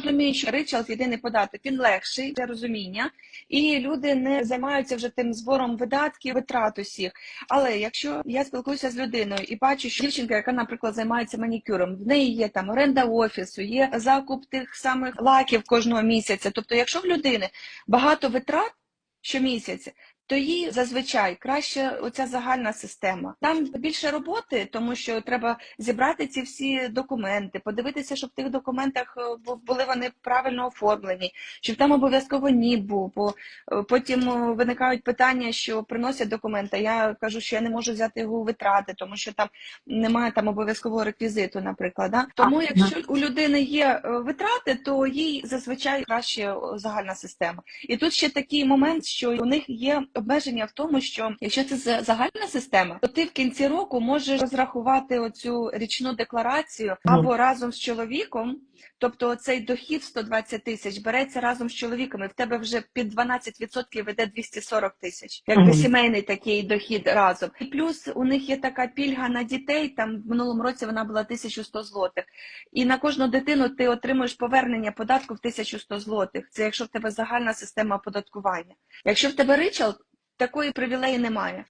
розуміють, що ричалт єдиний податок він легший для розуміння, і люди не займаються вже тим збором видатків, витрат усіх. Але якщо я спілкуюся з людиною і бачу, що дівчинка, яка, наприклад, займається манікюром, в неї є там оренда офісу, є закуп тих самих лаків кожного місяця. Тобто, якщо в людини багато витрат щомісяця, то їй зазвичай краще оця загальна система. Там більше роботи, тому що треба зібрати ці всі документи, подивитися, щоб в тих документах е, були вони правильно оформлені, щоб там обов'язково НІП був. Бо е, потім е, виникають питання, що приносять документи. Я кажу, що я не можу взяти його у витрати, тому що там немає там обов'язкового реквізиту, наприклад. Да? Тому, якщо у людини є витрати, то їй зазвичай краще загальна система. І тут ще такий момент, що у них є обмеження в тому, що якщо це за- загальна система, то ти в кінці року можеш розрахувати оцю річну декларацію або разом з чоловіком. Тобто цей дохід 120 тисяч береться разом з чоловіком, і в тебе вже під 12% йде 240 тисяч, якби сімейний такий дохід разом. І плюс у них є така пільга на дітей. Там в минулому році вона була 1100 злотих. І на кожну дитину ти отримуєш повернення податку в 1100 злотих. Це якщо в тебе загальна система оподаткування. Якщо в тебе ричалт, такої привілеї немає.